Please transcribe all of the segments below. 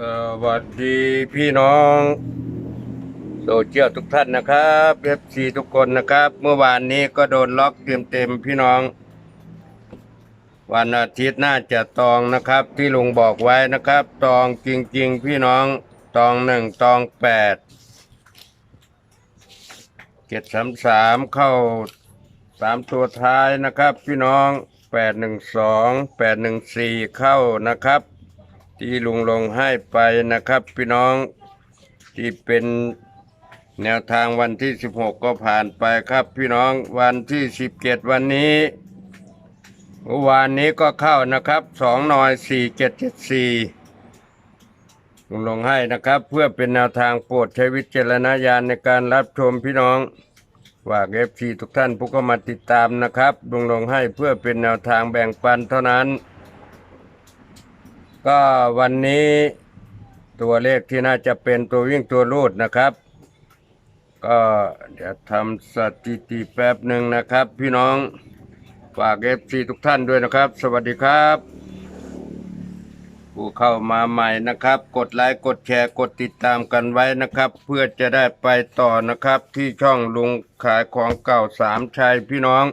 สวัสดีพี่น้องโซเชียลทุกท่านนะครับเอฟซีทุกคนนะครับ เมื่อวานนี้ก็โดนล็อกเต็มเต็มๆพี่น้อง วันอาทิตย์น่าจะตองนะครับ ที่ลุงบอกไว้นะครับ ตองจริง ๆ พี่น้องตองหนึ่งตองแปดเจ็ดสามสามเข้าสามตัวท้ายนะครับ พี่น้องแปดหนึ่งสองแปดหนึ่งสี่เข้านะครับ ที่ลุงลงให้ไปนะครับ พี่น้องที่เป็นแนวทางวันที่ 16 ก็ผ่านไปครับ พี่น้องวันที่ 17 วันนี้เมื่อวานนี้ก็เข้านะครับ2หน่อย4774ลุงลงให้นะครับ เพื่อเป็นแนวทางโปรดใช้วิจารณญาณในการรับชมพี่น้องฝากเอฟซีทุกท่านผู้เข้ามาติดตามนะครับลุงลงให้เพื่อเป็นแนวทางแบ่งปันเท่านั้น ก็วันนี้ตัวเลขที่น่าจะเป็นตัววิ่งตัวรูดนะครับ ก็เดี๋ยวทำสถิติแป๊บหนึ่งนะครับ พี่น้องฝากเอฟซีทุกท่านด้วยนะครับ สวัสดีครับ ผู้เข้ามาใหม่นะครับ กดไลค์กดแชร์กดติดตามกันไว้นะครับ เพื่อจะได้ไปต่อนะครับ ที่ช่องลุงขายของเก่าสามชัยพี่น้อง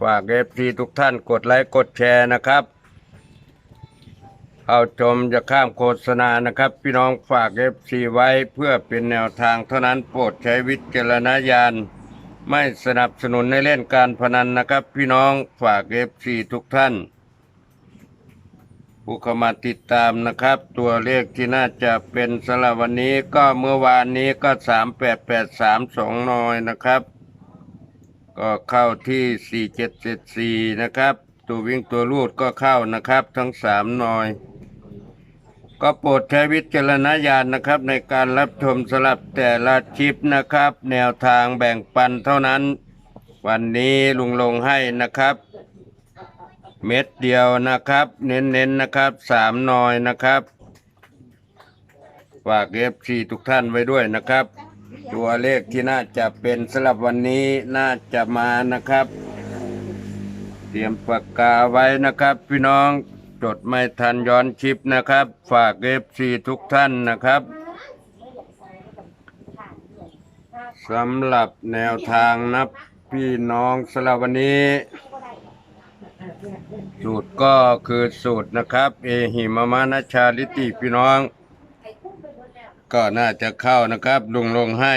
ฝากเอฟซีทุกท่านกดไลค์กดแชร์นะครับ เอาชมจะข้ามโฆษณานะครับ พี่น้องฝากเอฟซีไว้เพื่อเป็นแนวทางเท่านั้นโปรดใช้วิจารณญาณ ไม่สนับสนุนในเล่นการพนันนะครับ พี่น้องฝากเอฟซีทุกท่าน ผู้เข้ามาติดตามนะครับ ตัวเลขที่น่าจะเป็นสำหรับวันนี้ก็เมื่อวานนี้ก็สามแปดแปดสามสองนอยนะครับ ก็เข้าที่สี่เจ็ดเจ็ดสี่นะครับ ตัววิ่งตัวรูดก็เข้านะครับ ทั้งสามนอย ก็โปรดใช้วิจารณญาณนะครับ ในการรับชมสลับแต่ละคลิปนะครับ แนวทางแบ่งปันเท่านั้น วันนี้ลุงลงให้นะครับ เม็ดเดียวนะครับ เน้นๆนะครับสามนอยนะครับฝากเอฟซีทุกท่านไว้ด้วยนะครับ ตัวเลขที่น่าจะเป็นสำหรับวันนี้น่าจะมานะครับ เตรียมปากกาไว้นะครับพี่น้อง จดไม่ทันย้อนคลิปนะครับ ฝากเอฟซีทุกท่านนะครับสำหรับแนวทางนับพี่น้องสำหรับวันนี้ สูตรก็คือสูตรนะครับ เอหิมามานชาลิติพี่น้อง ก็น่าจะเข้านะครับลุงลงให้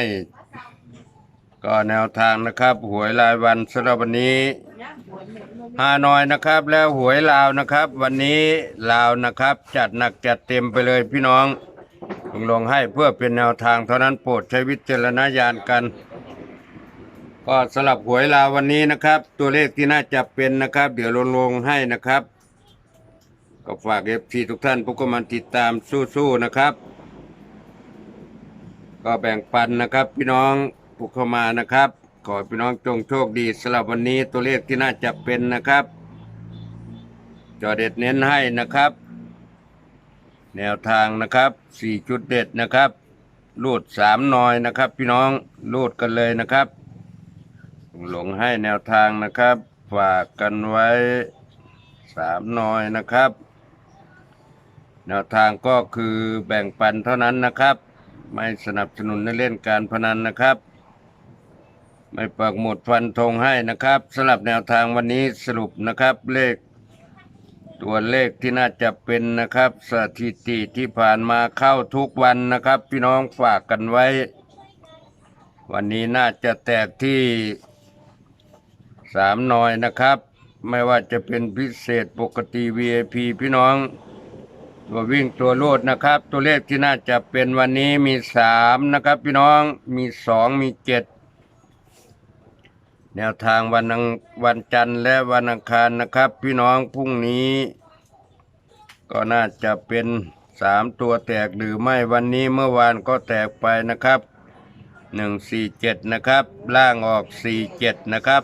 ก็แนวทางนะครับ หวยรายวันสำหรับวันนี้ ฮานอยนะครับแล้วหวยลาวนะครับ วันนี้ลาวนะครับ จัดหนักจัดเต็มไปเลยพี่น้องลงลงให้เพื่อเป็นแนวทางเท่านั้นโปรดใช้วิจารณญาณกัน ก็สลับหวยลาววันนี้นะครับ ตัวเลขที่น่าจะเป็นนะครับ เดี๋ยวลงลงให้นะครับ ก็ฝากเอฟซีทุกท่านผู้กำลังติดตามสู้ๆนะครับ ก็แบ่งปันนะครับ พี่น้องผู้เข้ามานะครับ ขอพี่น้องจงโชคดีสำหรับวันนี้ตัวเลขที่น่าจะเป็นนะครับ จอเด็ดเน้นให้นะครับ แนวทางนะครับสี่จุดเด็ดนะครับรูดสามหนอยนะครับ พี่น้องรูดกันเลยนะครับ หลงให้แนวทางนะครับ ฝากกันไว้สามหนอยนะครับ แนวทางก็คือแบ่งปันเท่านั้นนะครับ ไม่สนับสนุนในเล่นการพนันนะครับ ไม่ปักหมดฟันธงให้นะครับสำหรับแนวทางวันนี้สรุปนะครับเลข ตัวเลขที่น่าจะเป็นนะครับ สถิติที่ผ่านมาเข้าทุกวันนะครับ พี่น้องฝากกันไว้ วันนี้น่าจะแตกที่สามหน่อยนะครับ ไม่ว่าจะเป็นพิเศษปกติ VIP พี่น้อง ตัววิ่งตัวโลดนะครับ ตัวเลขที่น่าจะเป็นวันนี้มีสามนะครับ พี่น้องมีสองมีเจ็ด แนวทางวันอังวันจันทร์และวันอังคารนะครับ พี่น้องพรุ่งนี้ ก็น่าจะเป็นสามตัวแตกหรือไม่วันนี้เมื่อวานก็แตกไปนะครับหนึ่งสี่เจ็ดนะครับ ล่างออกสี่เจ็ดนะครับ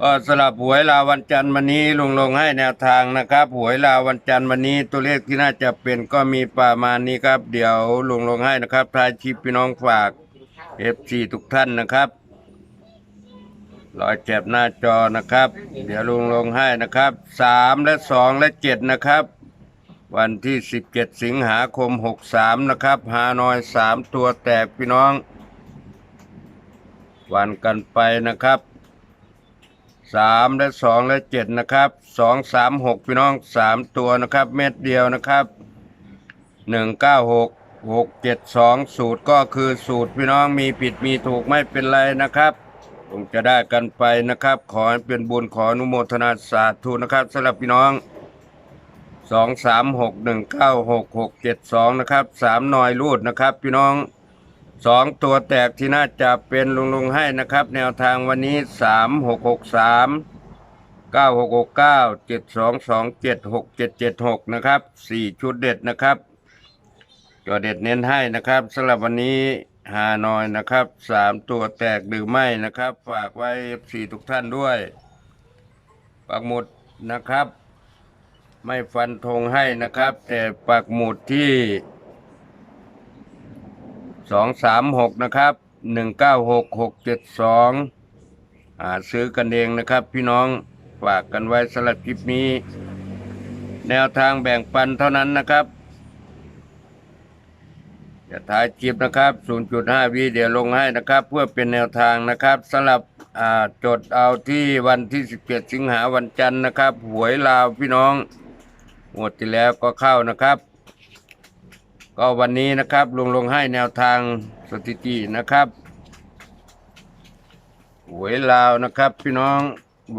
ก็สลับหวยลาวันจันทร์วันนี้ลุงลงให้แนวทางนะครับหวยลาวันจันทร์วันนี้ตัวเลขที่น่าจะเป็นก็มีประมาณนี้ครับ เดี๋ยวลุงลงให้นะครับทายชิปพี่น้องฝาก เอฟซีทุกท่านนะครับรอยเจ็บหน้าจอนะครับ เดี๋ยวลุงลงให้นะครับสามและสองและเจ็ดนะครับ วันที่17สิงหาคม63นะครับฮานอย3ตัวแตกพี่น้อง วันกันไปนะครับ3และ2และ7นะครับ2 3 6พี่น้อง3ตัวนะครับ เม็ดเดียวนะครับ196 672 สูตรก็คือสูตรพี่น้องมีผิดมีถูกไม่เป็นไรนะครับคงจะได้กันไปนะครับ ขอให้เป็นบุญขออนุโมทนาสาธุนะครับสำหรับพี่น้องสองสามหกหนึ่งเก้าหกหกเจ็ดสองนะครับสามหน่อยรูดนะครับ พี่น้องสองตัวแตกที่น่าจะเป็นลุงลุงให้นะครับ แนวทางวันนี้สามหกหกสามเก้าหกหกเก้าเจ็ดสองสองเจ็ดหกเจ็ดเจ็ดหกนะครับสี่ชุดเด็ดนะครับ จอเด็ดเน้นให้นะครับสำหรับวันนี้ฮานอยนะครับสามตัวแตกหรือไม่นะครับ ฝากไว้สี่ทุกท่านด้วยปักหมุดนะครับ ไม่ฟันธงให้นะครับ แต่ปักหมุดที่สองสามหกนะครับหนึ่งเก้าหกหกเจ็ดสองหาซื้อกันเองนะครับ พี่น้องฝากกันไว้สำหรับคลิปนี้ แนวทางแบ่งปันเท่านั้นนะครับ จะถ่ายคลิปนะครับ 0.5 วิเดี๋ยวลงให้นะครับ เพื่อเป็นแนวทางนะครับสำหรับจดเอาที่วันที่ 17 สิงหาวันจันทร์นะครับ หวยลาวพี่น้องงวดที่แล้วก็เข้านะครับ ก็วันนี้นะครับลงลงให้แนวทางสถิตินะครับหวยลาวนะครับ พี่น้อง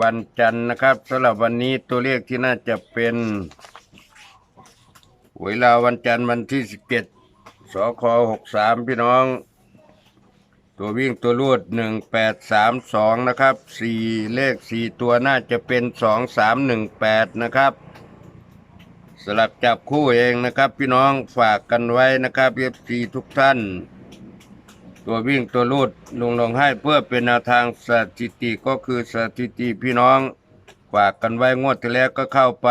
วันจันทร์นะครับสำหรับวันนี้ตัวเลขที่น่าจะเป็นหวยลาววันจันทร์วันที่สิบเจ็ด สคหกสามพี่น้อง ตัววิ่งตัวรูดหนึ่งแปดสามสองนะครับสี่เลขสี่ตัวน่าจะเป็นสองสามหนึ่งแปดนะครับสลับจับคู่เองนะครับพี่น้องฝากกันไว้นะครับเอฟซีทุกท่าน ตัววิ่งตัวรูดลงลงให้เพื่อเป็นแนวทางสถิติก็คือสถิติพี่น้องฝากกันไว้งวดที่แล้วก็เข้าไป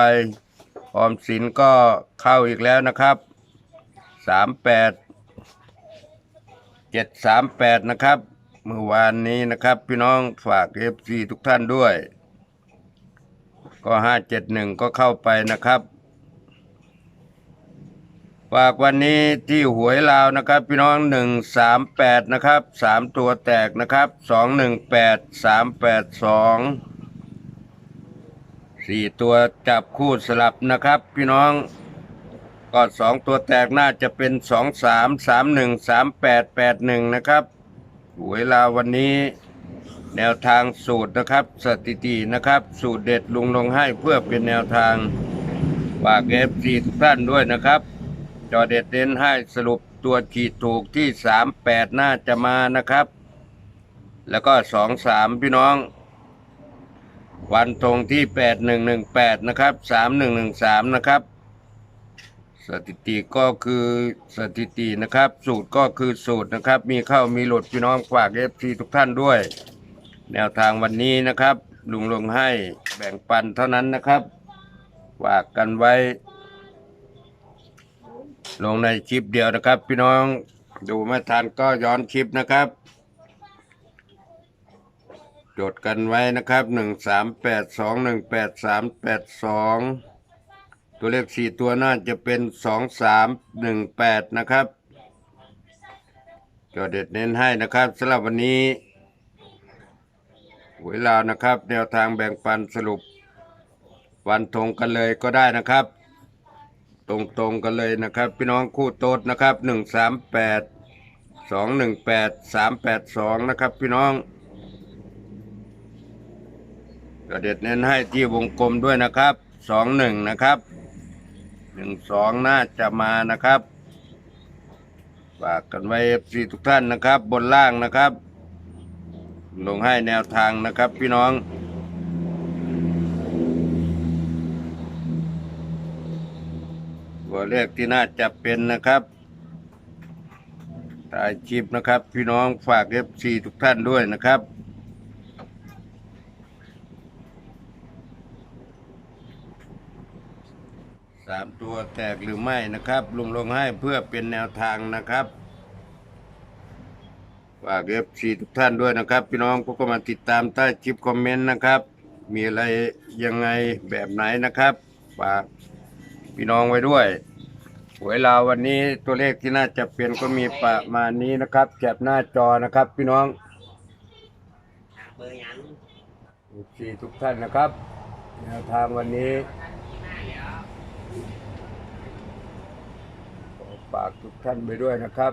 ออมสินก็เข้าอีกแล้วนะครับ สามแปดเจ็ดสามแปดนะครับ เมื่อวานนี้นะครับ พี่น้องฝากเอฟซีทุกท่านด้วย ก็ห้าเจ็ดหนึ่งก็เข้าไปนะครับ ฝากวันนี้ที่หวยลาวนะครับ พี่น้องหนึ่งสามแปดนะครับสามตัวแตกนะครับสองหนึ่งแปดสามแปดสองสี่ตัวจับคู่สลับนะครับ พี่น้อง ก็สองตัวแตกน่าจะเป็นสองสามสามหนึ่งสามแปดแปดหนึ่งนะครับหวยลาวันนี้แนวทางสูตรนะครับ สถิตินะครับ สูตรเด็ดลุงลงให้เพื่อเป็นแนวทางฝากเอฟซีทุกท่านด้วยนะครับ จอเด็ดเด่นให้สรุปตัวขีดถูกที่สามแปดน่าจะมานะครับ แล้วก็สองสามพี่น้อง วันตรงที่แปดหนึ่งหนึ่งแปดนะครับสามหนึ่งหนึ่งสามนะครับ สถิติก็คือสถิตินะครับ สูตรก็คือสูตรนะครับ มีเข้ามีหลุดพี่น้องฝากเอฟซีทุกท่านด้วย แนวทางวันนี้นะครับ ลุงลงให้แบ่งปันเท่านั้นนะครับฝากกันไว้ ลงในคลิปเดียวนะครับ พี่น้องดูไม่ทันก็ย้อนคลิปนะครับจดกันไว้นะครับหนึ่งสามแปดสองหนึ่งแปดสามแปดสอง ตัวเลขสี่ตัวน่าจะเป็นสองสามหนึ่งแปดนะครับจดเด็ดเน้นให้นะครับสำหรับวันนี้ เวลานะครับ แนวทางแบ่งปันสรุป วันทงกันเลยก็ได้นะครับ ตรงๆกันเลยนะครับ พี่น้องคู่โต๊ดนะครับหนึ่งสามแปดสองหนึ่งแปดสามแปดสองนะครับ พี่น้องก็เด็ดเน้นให้ที่วงกลมด้วยนะครับสองหนึ่งนะครับ หนึ่งสองน่าจะมานะครับฝากกันไว้ซีทุกท่านนะครับ บนล่างนะครับ ลงให้แนวทางนะครับ พี่น้อง ตัวเลขที่น่าจะเป็นนะครับถ่ายคลิปนะครับ พี่น้องฝากเอฟซีทุกท่านด้วยนะครับ สามตัวแตกหรือไม่นะครับ ลุงลงให้เพื่อเป็นแนวทางนะครับฝากเอฟซีทุกท่านด้วยนะครับ พี่น้องก็มาติดตามใต้คลิปคอมเมนต์นะครับ มีอะไรยังไงแบบไหนนะครับฝากพี่น้องไว้ด้วยหวยลาวันนี้ตัวเลขที่น่าจะเปลี่ยนก็มีประมาณนี้นะครับแคปหน้าจอนะครับ พี่น้องเบอร์ยังทุกท่านนะครับแนวทางวันนี้ขอ ฝากทุกท่านไปด้วยนะครับ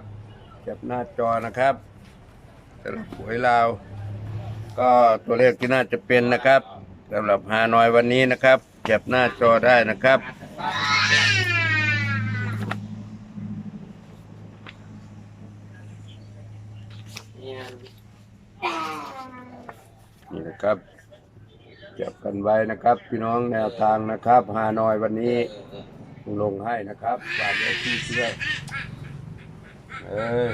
แคปหน้าจอนะครับสำหรับหวยลาว ก็ตัวเลขที่น่าจะเป็นนะครับสำหรับฮานอยวันนี้นะครับแคปหน้าจอได้นะครับนี่นะครับเก็บกันไว้นะครับ พี่น้องแนวทางนะครับฮานอยวันนี้ ลงให้นะครับฝากไว้ที่เชื่อเออ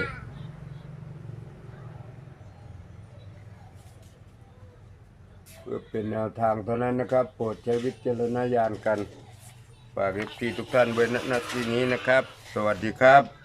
เพื่อเป็นแนวทางเท่านั้นนะครับ โปรดใช้วิจารณญาณกันฝากที่ทุกท่านไว้ณที่นี้นะครับ สวัสดีครับ